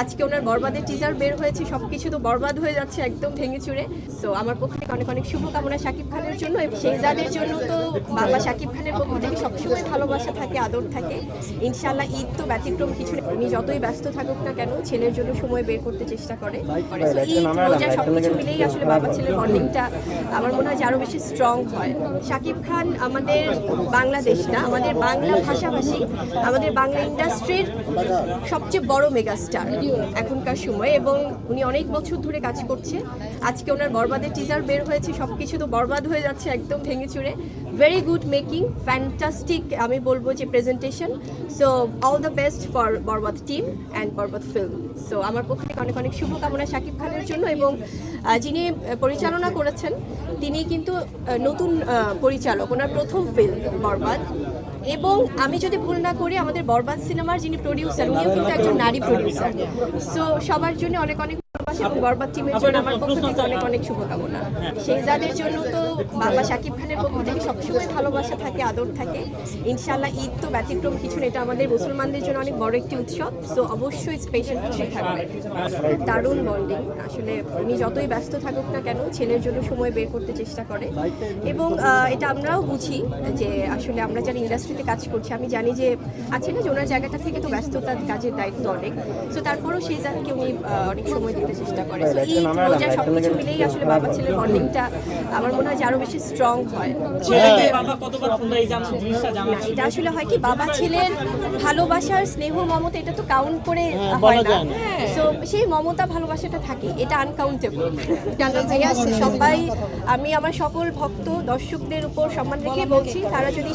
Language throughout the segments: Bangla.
আজকে ওনার বরবাদের টিজার বের হয়েছে সব কিছু তো বরবাদ হয়ে যাচ্ছে একদম ভেঙে চুরে। তো আমার পক্ষ থেকে অনেক অনেক শুভকামনা শাকিব খানের জন্য এবং শেহজাদের জন্য তো বাবা শাকিব খানের পক্ষ থেকে সবসময় ভালোবাসা থাকে আদর থাকে। ইনশাল্লাহ ঈদ তো ব্যতিক্রম কিছু। উনি যতই ব্যস্ত থাকুক না কেন ছেলের জন্য সময় বের করতে চেষ্টা করে। ঈদ রোজা সব কিছু মিলেই আসলে বাবা ছেলের বন্ডিংটা আমার মনে হয় যে আরও বেশি স্ট্রং হয়। শাকিব খান আমাদের বাংলাদেশ না আমাদের বাংলা ভাষাভাষী আমাদের বাংলা ইন্ডাস্ট্রির সবচেয়ে বড় মেগাস্টার এখনকার সময় এবং উনি অনেক বছর ধরে কাজ করছে। আজকে ওনার বরবাদের টিজার বের হয়েছে সব কিছু তো বরবাদ হয়ে যাচ্ছে একদম ভেঙে চুরে ভেরি গুড মেকিং ফ্যান্টাস্টিক আমি বলব যে presentation so all the best for Barbaad team and Barbaad film so আমার পক্ষ থেকে অনেক অনেক শুভকামনা শাকিব খানের জন্য এবং যিনি পরিচালনা করেছেন, তিনি কিন্তু নতুন পরিচালক, ওনার প্রথম ফিল্ম বরবাদ। এবং আমি যদি ভুল না করি, আমাদের বরবাদ সিনেমার যিনি প্রডিউসার উনিও কিন্তু একজন নারী প্রডিউসার সো সবার জন্য অনেক অনেক এবং বরবাদ টিমের জন্য আমার পক্ষ থেকে অনেক অনেক শুভকামনা। শেহজাদের জন্য তো বাবা শাকিব খানের পক্ষ থেকে সবসময় ভালোবাসা থাকে, আদর থাকে। ইনশাল্লাহ ঈদ তো ব্যতিক্রম কিছু না, এটা আমাদের মুসলমানদের জন্য অনেক বড় একটি উৎসব। সো অবশ্যই স্পেশাল কিছু থাকবে। দারুণ বন্ডিং আসলে উনি যতই ব্যস্ত থাকুক না কেন, ছেলের জন্য সময় বের করতে চেষ্টা করে। এবং এটা আমরাও বুঝি যে আসলে আমরা যারা ইন্ডাস্ট্রিতে কাজ করছি, আমি জানি যে আছে না যে ওনার জায়গাটা থেকে তো ব্যস্ততার কাজের দায়িত্ব অনেক। তো তারপরও সেই জাতকে উনি অনেক সময় দিতে চেষ্টা করে। তো এই রোজা সব কিছু মিলেই আসলে বাবা ছেলের বন্ডিংটা আমার মনে হয় যে আরও বেশি স্ট্রং হয়। না এটা আসলে হয় কি বাবা ছেলের ভালোবাসার স্নেহ মমতা এটা তো কাউন্ট করে হ্যাঁ, হয় না। তো সেই মমতা ভালোবাসাটা থাকে। এটা আনকাউন্টেবল সবাই আমি আমার সকল ভক্ত দর্শকদের উপর সম্মান রেখে বলছি তারা যদি।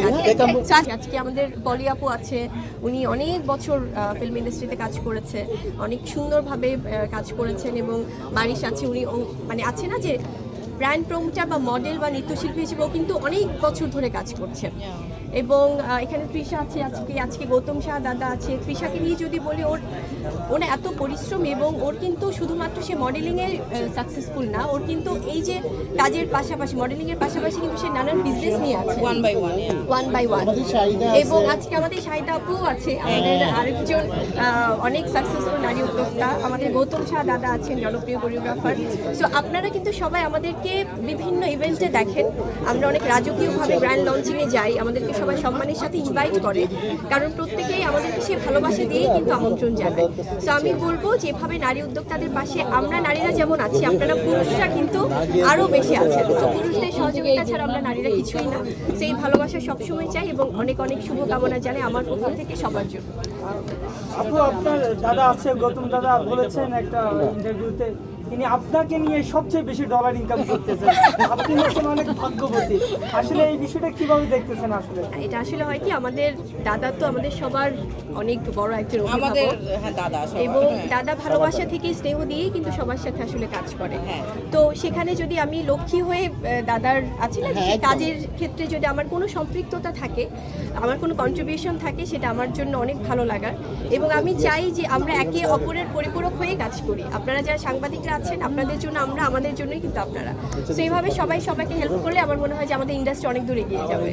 হ্যাঁ? আজ- আজকে আমাদের পলি আপু আছে। উনি অনেক বছর ফিল্ম ইন্ডাস্ট্রিতে কাজ করেছে। অনেক সুন্দরভাবে কাজ করেছেন এবং বারিশ আছে। উনি মানে আছে না যে ব্র্যান্ড প্রমোটার বা মডেল বা নৃত্যশিল্পী হিসেবেও কিন্তু অনেক বছর ধরে কাজ করছে এবং এখানে তৃষা আছে আজকে আজকে গৌতম শাহ দাদা আছে। তৃষাকে নিয়ে যদি বলি ওর ওর এত পরিশ্রম এবং ওর কিন্তু শুধুমাত্র সে মডেলিংয়ে সাকসেসফুল না ওর কিন্তু এই যে কাজের পাশাপাশি মডেলিংয়ের পাশাপাশি কিন্তু সে নানান বিজনেস নিয়ে আছে। One by one one by one. এবং আজকে আমাদের শাহিদা আপু আছে আমাদের আরেকজন আহ, অনেক সাকসেসফুল নারী উদ্যোক্তা। আমাদের গৌতম শাহ দাদা আছেন জনপ্রিয় কোরিওগ্রাফার সো আপনারা কিন্তু সবাই আমাদেরকে বিভিন্ন ইভেন্টে দেখেন। আমরা অনেক রাজকীয়ভাবে গ্র্যান্ড লঞ্চিংয়ে যাই আমাদেরকে সবাই সম্মানের সাথে ইনভাইট করে, কারণ প্রত্যেকেই আমাদেরকে সে ভালোবাসা দিয়েই কিন্তু আমন্ত্রণ জানায়। সো আমি বলব, যেভাবে নারী উদ্যোক্তাদের পাশে আমরা নারীরা যেমন আছি, আপনারা পুরুষরা কিন্তু আরও বেশি আছেন। তো পুরুষদের সহযোগিতা ছাড়া আমরা নারীরা কিছুই না। সেই ভালোবাসা সবসময় চাই এবং অনেক অনেক শুভকামনা জানাই আমার পক্ষ থেকে সবার জন্য। আপু, আপনার দাদা আছে, গৌতম দাদা বলেছেন একটা ইন্টারভিউতে তিনি আপনাকে নিয়ে সবচেয়ে বেশি ডলার ইনকাম করতেছেন। আপনি হচ্ছেন অনেক ভাগ্যবতী। আসলে এই বিষয়টা কীভাবে দেখতেছেন আসলে? এটা আসলে হয় কি আমাদের দাদা তো আমাদের সবার অনেক বড় একজন আমাদের অভিভাবক হ্যাঁ দাদা সবার, এবং হ্যাঁ। দাদা ভালোবাসা থেকে স্নেহ দিয়েই কিন্তু সবার সাথে আসলে কাজ করে। হ্যাঁ। তো সেখানে যদি আমি লক্ষ্মী হয়ে দাদার আছে না। কাজের ক্ষেত্রে যদি আমার কোনো সম্পৃক্ততা থাকে আমার কোনো কন্ট্রিবিউশন থাকে সেটা আমার জন্য অনেক ভালো লাগার। এবং আমি চাই যে আমরা একে অপরের পরিপূরক হয়ে কাজ করি। আপনারা যারা সাংবাদিকরা আছেন, আপনাদের জন্য আমরা, আমাদের জন্যই কিন্তু আপনারা। তো সেইভাবে সবাই সবাইকে হেল্প করলে আমার মনে হয় যে আমাদের ইন্ডাস্ট্রি অনেক দূর এগিয়ে যাবে।